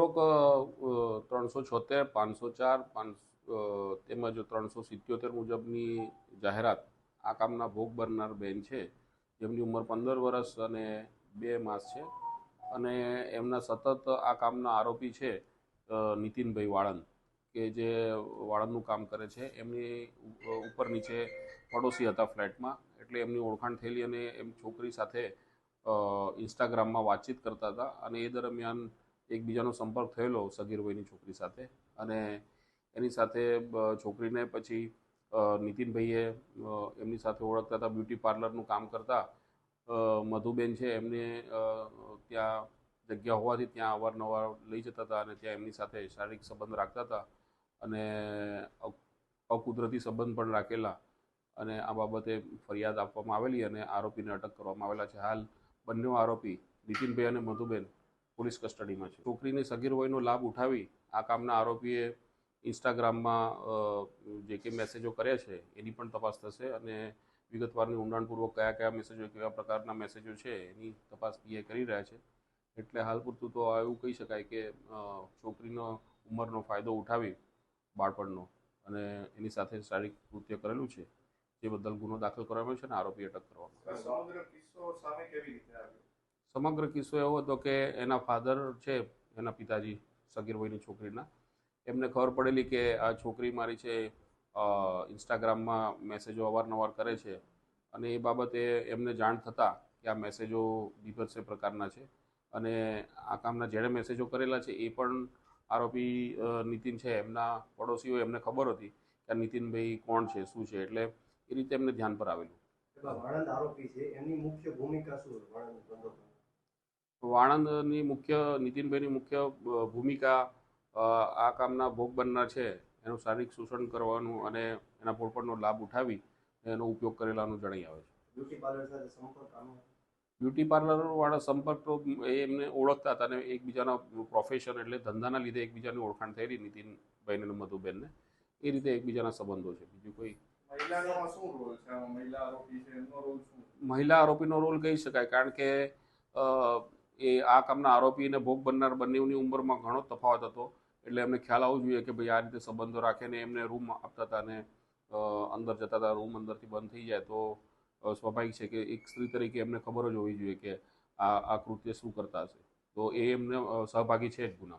ઉપરોક્ત ત્રણસો છોતેર, પાંચસો ચાર તેમજ ત્રણસો સિત્યોતેર મુજબની જાહેરાત આ કામના ભોગ બનનાર બેન છે, જેમની ઉંમર પંદર વર્ષ અને બે માસ છે. અને એમના સતત આ કામના આરોપી છે નીતિનભાઈ વાળંદ, કે જે વાળંદનું કામ કરે છે. એમની ઉપર નીચે પડોશી હતા ફ્લેટમાં, એટલે એમની ઓળખાણ થયેલી અને એમ છોકરી સાથે ઇન્સ્ટાગ્રામમાં વાતચીત કરતા હતા. અને એ દરમિયાન એકબીજાનો સંપર્ક થયેલો સગીર વયની છોકરી સાથે અને એની સાથે છોકરીને પછી નીતિનભાઈએ એમની સાથે ઓળખતા હતા, બ્યુટી પાર્લરનું કામ કરતા. મધુબેન છે એમને ત્યાં જગ્યા હોવાથી ત્યાં અવારનવાર લઈ જતા હતા અને ત્યાં એમની સાથે શારીરિક સંબંધ રાખતા હતા અને અકુદરતી સંબંધ પણ રાખેલા. અને આ બાબતે ફરિયાદ આપવામાં આવેલી અને આરોપીને અટક કરવામાં આવેલા છે. હાલ બંને આરોપી નીતિનભાઈ અને મધુબેન પોલીસ કસ્ટડીમાં છે. છોકરીની સગીર વયનો લાભ ઉઠાવી આ કામના આરોપીએ ઇન્સ્ટાગ્રામમાં જે કે મેસેજો કર્યા છે, એની પણ તપાસ થશે અને વિગતવારની ઊંડાણપૂર્વક કયા કયા મેસેજો, કેવા પ્રકારના મેસેજો છે, એની તપાસ પીએ કરી રહ્યા છે. એટલે હાલ પૂરતું તો એવું કહી શકાય કે છોકરીનો ઉંમરનો ફાયદો ઉઠાવી બાળપણનો અને એની સાથે શારીરિક કૃત્ય કરેલું છે, જે બદલ ગુનો દાખલ કરવામાં છે અને આરોપી અટક કરવામાં આવ્યો. સમગ્ર કિસ્સો એવો હતો કે એના ફાધર છે, એના પિતાજી સગીર વયની છોકરીના. એમને ખબર પડેલી કે આ છોકરી મારી છે ઇન્સ્ટાગ્રામમાં મેસેજો અવારનવાર કરે છે અને એ બાબતે એમને જાણ થતાં કે આ મેસેજો બીભત્સે પ્રકારના છે. અને આ કામના જેણે મેસેજો કરેલા છે એ પણ આરોપી નીતિન છે. એમના પડોશીઓ એમને ખબર હતી કે નીતિનભાઈ કોણ છે, શું છે, એટલે એ રીતે એમને ધ્યાન પર આવેલું. આરોપી છે. એમની મુખ્ય ભૂમિકા શું વાણંદની મુખ્ય નીતિનભાઈની મુખ્ય ભૂમિકા આ કામના ભોગ બનનાર છે. એનું શારીરિક શોષણ કરવાનું અને એના પોળપણનો લાભ ઉઠાવી એનો ઉપયોગ કરેલાનું જણાઈ આવે છે. બ્યુટી પાર્લર સાથે સંપર્ક બ્યુટી પાર્લરવાળા સંપર્ક તો એમને ઓળખતા હતા અને એકબીજાના પ્રોફેશન એટલે ધંધાના લીધે એકબીજાની ઓળખાણ થયેલી નીતિનભાઈને અને મધુબેનને. એ રીતે એકબીજાના સંબંધો છે. બીજું કોઈ? મહિલા આરોપીનો રોલ કહી શકાય. કારણ કે એ આ કામના આરોપી અને ભોગ બનનાર બંનેની ઉંમરમાં ઘણો તફાવત હતો. એટલે એમને ખ્યાલ આવવો જોઈએ કે ભાઈ આ રીતે સંબંધો રાખીને એમને રૂમ આપતા હતા અને અંદર જતા હતા, રૂમ અંદરથી બંધ થઈ જાય તો સ્વાભાવિક છે કે એક સ્ત્રી તરીકે એમને ખબર જ હોવી જોઈએ કે આ આ કૃત્ય શું કરતા હશે. તો એ એમને સહભાગી છે જ ગુનામાં.